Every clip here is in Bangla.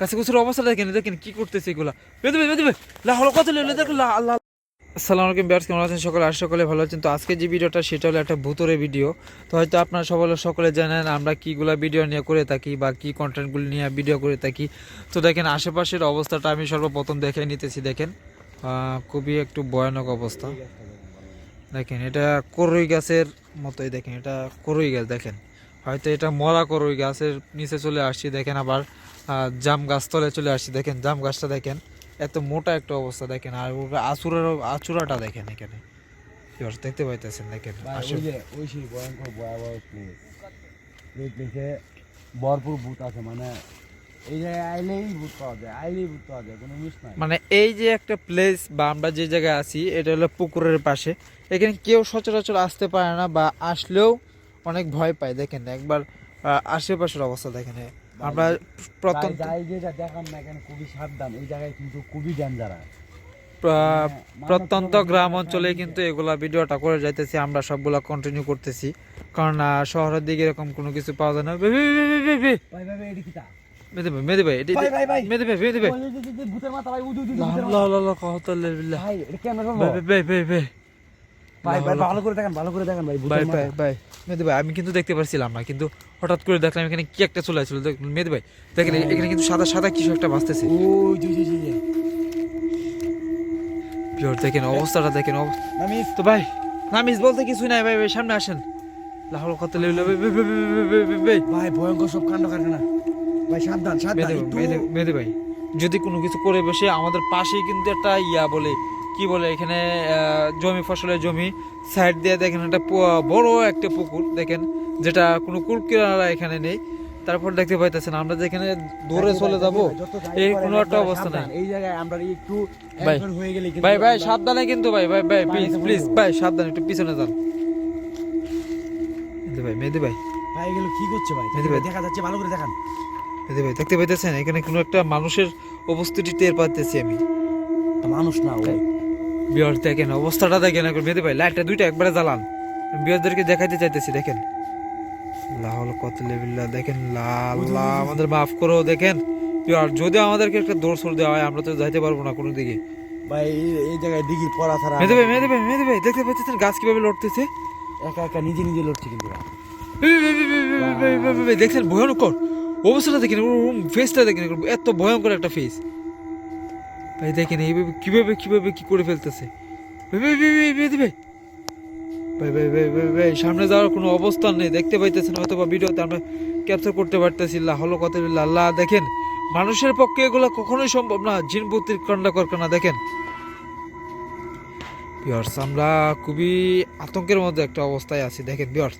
কাছে কুচুর অবস্থা দেখেন দেখেন কি করতেছে এগুলা। বেঁধে বেঁধে লা হলো কত লেলে দেখো লা আল্লাহ আসসালামু আলাইকুম বিয়ার্স কেমন আছেন সকলে? আর সকলে ভালো আছেন। তো আজকে যে ভিডিওটা, সেটা হলো একটা ভূতরে ভিডিও। তো হয়তো আপনারা সকলে সকলে জানেন আমরা কীগুলো ভিডিও নিয়ে করে থাকি বা কী কন্টেন্টগুলো নিয়ে ভিডিও করে থাকি। তো দেখেন, আশেপাশের অবস্থাটা আমি সর্বপ্রথম দেখে নিতেছি, দেখেন। খুবই একটু ভয়ানক অবস্থা। দেখেন, এটা করই গাছের মতোই, দেখেন, এটা করই গাছ, দেখেন। হয়তো এটা মরা করই গাছের নিচে চলে আসছি, দেখেন আবার। জাম গাছ তলে চলে আসছি দেখেন জাম গাছটা দেখেন এত মোটা একটা অবস্থা দেখেন আর আচুরার আচুরাটা দেখেন এখানে। দেখতে পাইতেছেন দেখেন ওই সেই ভয়ঙ্কর ভয়াবহ প্লেস ভরপুর ভূত আছে মানে মানে এই যে একটা প্লেস বা আমরা যে জায়গায় আছি এটা হলো পুকুরের পাশে। এখানে কেউ সচরাচর আসতে পারে না বা আসলেও অনেক ভয় পায় দেখেন একবার আশেপাশের অবস্থা দেখেন। আমরা প্রথম যাই যেটা দেখান না এখানে খুবই সাবধান। এই জায়গায় কিন্তু খুবই ডেঞ্জার প্র- প্রত্যন্ত গ্রাম অঞ্চলে কিন্তু এগুলা ভিডিওটা করে যাইতেছি আমরা সবগুলা কন্টিনিউ করতেছি। কারণ শহরের দিকে এরকম কোনো কিছু পাওয়া যায় না। মেদে ভাই মেদে ভাই এটি-। মেদে ভাই মেদে ভাই। ভূতের মাথা ভাই উদু উদু লা ভূতের লা মাথা। লা লা কহতাল্লাহ বিল্লাহ। ভাই ভাই ভাই ভাই। ভাই ভাই ভাই লা লা- ভালো করে দেখেন ভালো করে দেখেন ভাই ভাই ভাই ভাই মেদে ভাই আমি কিন্তু দেখতে পারছিলাম না কিন্তু হঠাৎ করে দেখলাম এখানে কি একটা চলে আসছিল ভাই দেখেন এখানে কিন্তু সাদা সাদা কিছু একটা পিওর দেখেন অবস্থাটা দেখেন নামিস। তো ভাই বলতে কিছুই নাই ভাই ভাই সামনে আসেন। লাহোর কত লেভেল ভাই ভয়ঙ্কর সব কাণ্ড কারখানা। ভাই সাবধান সাবধান ভাই যদি কোনো কিছু করে বসে আমাদের পাশেই কিন্তু একটা ইয়া বলে কি বলে এখানে জমি ফসলের জমি সাইড দিয়ে দেখেন একটা বড় একটা পুকুর দেখেন যেটা কোনো কুলকিনারা এখানে নেই। তারপর দেখতে পাইতেছেন আমরা যেখানে দৌড়ে চলে যাব এই কোনো একটা অবস্থা নাই। এই জায়গায় আমরা একটু ভাই, হয়ে গেলে ভাই ভাই সাবধানে কিন্তু ভাই ভাই ভাই প্লিজ প্লিজ ভাই সাবধানে একটু পিছনে যান। মেদে ভাই মেদে ভাই। ভাই এগুলো কি করছে ভাই? মেহেদি ভাই। দেখা যাচ্ছে ভালো করে দেখান। মেদে ভাই দেখতে পাইতেছেন এখানে কোনো একটা মানুষের উপস্থিতি টের পাইতেছি আমি। মানুষ না ভাই বিয়ার দেখেন অবস্থাটা দেখেন এখন বেঁধে পাই লাইটটা দুইটা একবারে জ্বালান বিয়ারদেরকে দেখাইতে চাইতেছি দেখেন লাহল কত লেবিল্লা দেখেন লাল্লা আমাদের মাফ করো দেখেন বিয়ার যদি আমাদেরকে একটা দৌড় সর দেওয়া হয় আমরা তো যাইতে পারব না কোনো দিকে ভাই এই জায়গায় দিঘি পড়া ছাড়া মেদে ভাই মেদে ভাই মেদে ভাই দেখতে পাচ্ছেন গাছ কীভাবে লড়তেছে একা একা নিজে নিজে লড়ছে কিন্তু দেখছেন ভয়ঙ্কর অবস্থাটা দেখেন ফেসটা দেখেন এত ভয়ঙ্কর একটা ফেস ভাই, দেখেন, এইভাবে কীভাবে কীভাবে কী করে ফেলতেছে? ভাই ভাই ভাই ভাই ভাই সামনে যাওয়ার কোনো অবস্থান নেই। দেখতে পাইতেছেন হয়তো বা ভিডিওতে আমরা ক্যাপচার করতে পারতেছি হলো কত আল্লাহ। দেখেন, মানুষের পক্ষে এগুলো কখনোই সম্ভব না। জিনবুতির কান্ডা করকানা দেখেন। বিয়ার্স আমরা খুবই আতঙ্কের মধ্যে একটা অবস্থায় আছি। দেখেন বিয়ার্স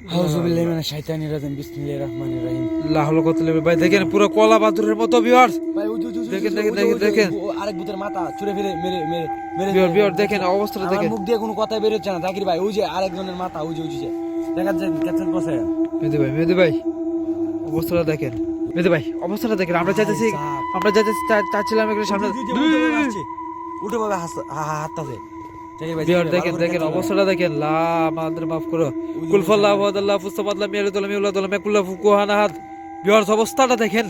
আউযুবিল্লাহি মিনাশ শাইতানির রাজিম বিসমিল্লাহির রহমানির রহিম লা কত লেবে ভাই দেখেন পুরো কলা বাদুরের মতো বিয়ার্স ভাই দেখেন, দেখেন, দেখেন, আরেক ভূতের মাথা ছুঁড়ে ফেলে মেরে মেরে মেরে দেখেন অবস্থাটা দেখেন মুখ দিয়ে কোনো কথা বের হচ্ছে না জাকির ভাই ওই যে আরেকজনের মাথা ওই যে ওই যে দেখা মেহেদি ভাই মেহেদি ভাই অবস্থাটা দেখেন মেহেদি ভাই অবস্থাটা দেখেন আমরা চাইতেছি আমরা চাইতেছি চা- চাচ্ছিলাম এখানে সামনে উঠে ভাবে হাতটাছে দেখেন দেখেন অবস্থাটা দেখেন। লা আমাদের মাফ করো। কুলফাল্লাহ ওয়াদাল্লাহ ফুস্তাবাদলা মিয়ালুদুল্লাহ মিউলাদুল্লাহ মেকুল্লাহ ফুকুহানা হাত অবস্থাটা দেখেন।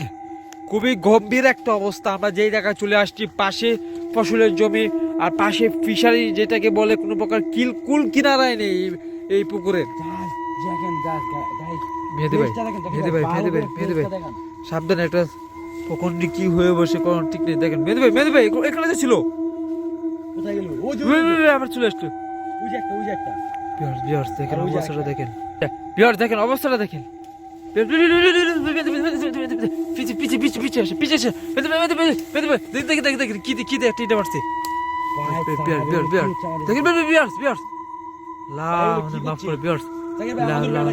খুবই গম্ভীর একটা অবস্থা। আমরা যেই জায়গায় চলে আসছি পাশে ফসলের জমি আর পাশে ফিশারি যেটাকে বলে কোনো প্রকার কিল কুল কিনারায় নেই এই- পুকুরের। ভাই ভাই ভাই ভাই সাবধানে একটা কখন কি হয়ে বসে কোন ঠিক নেই। দেখেন মেহেদি ভাই ভাই এখানে যে ছিল দেখেন অবস্থাটা দেখেন পিছে পিছে পিছে পিছে দেখ দেখ দেখ দেখ কি কি দেখ দেখেন বিয়ার বিয়ার বিয়ার লাভ মাফ করে বিয়ার লাভ লাভ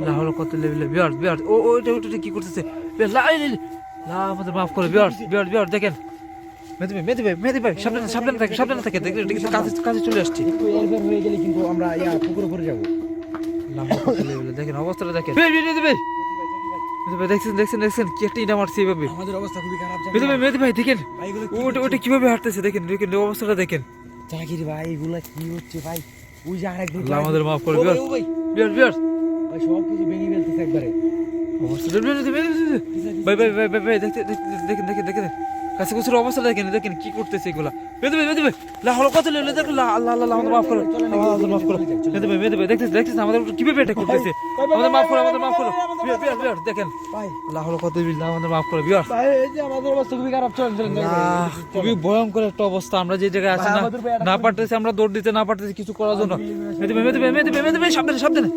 লাহল কত লেভেলে বিয়ার বিয়ার ও ওইটা ওইটা কি করতেছে লাভ মাফ করে বিয়ার বিয়ার বিয়ার দেখেন মেদি ভাই মেদি ভাই মেদি ভাই সাবধানে সাবধানে থাকে সাবধানে থাকে দেখেন দেখেন কাছে কাছে চলে আসছি। একটু এরপর হয়ে গেলে কিন্তু আমরা ইয়া পুকুরে পড়ে যাব। দেখেন অবস্থাটা দেখেন। মেদি ভাই ভাই। দেখছেন দেখছেন দেখছেন কি একটা ইটা মারছে এইভাবে। আমাদের অবস্থা খুবই খারাপ মেদি ভাই দেখেন ওটা ওটা কীভাবে হাঁটতেছে দেখেন দেখেন অবস্থাটা দেখেন। জাকির ভাই এগুলা কি হচ্ছে ভাই? ওই যে আরেক আল্লাহ আমাদের মাফ করে বিয়ার। বিয়ার বিয়ার। ভাই সব কিছু ভেঙে ফেলতেছে একবারে। ভাই ভাই ভাই। ভাই ভাই দেখতে- দেখেন দেখেন দেখেন। কাছে কুসুর অবস্থা দেখেন দেখেন কি করতেছে এগুলা। লা হলো কত লেলে দেখো লা আল্লাহ আল্লাহ আমাদের মাফ করো। আমাদের মাফ করো। দেখতেছ দেখতেছ আমাদের কীভাবে করতেছে? আমাদের মাফ করো আমাদের মাফ করো। বিয়ার বিয়ার বিয়ার দেখেন। ভাই। লা হলো কত বিল্লাহ আমাদের মাফ করো বিয়ার ভাই এই যে আমাদের অবস্থা খুবই খারাপ চলেন চলেন চলেন। খুবই ভয়ঙ্কর একটা অবস্থা। আমরা যে জায়গায় আছি না না পারতেছি আমরা দৌড় দিতে না পারতেছি কিছু করার জন্য। সাবধানে সাবধানে।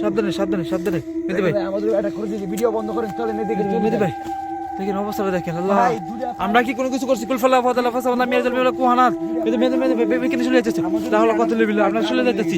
সাবধানে সাবধানে সাবধানে ভাই, আমাদের করে দিয়েছি ভিডিও বন্ধ করেন চলেন এদিকে দেখেন অবস্থাটা দেখেন আল্লাহ। আমরা কি কোনো কিছু করছি? কুলফাল্লাহ ফাদাল্লাহ ফাদালা ফাসা আমরা মিয়া জলমি কুহানাত। কিন্তু মেয়েদের ভাই বেবি কেন চলে যাচ্ছে তাহলে কথা লেবিল আমরা চলে যাচ্ছি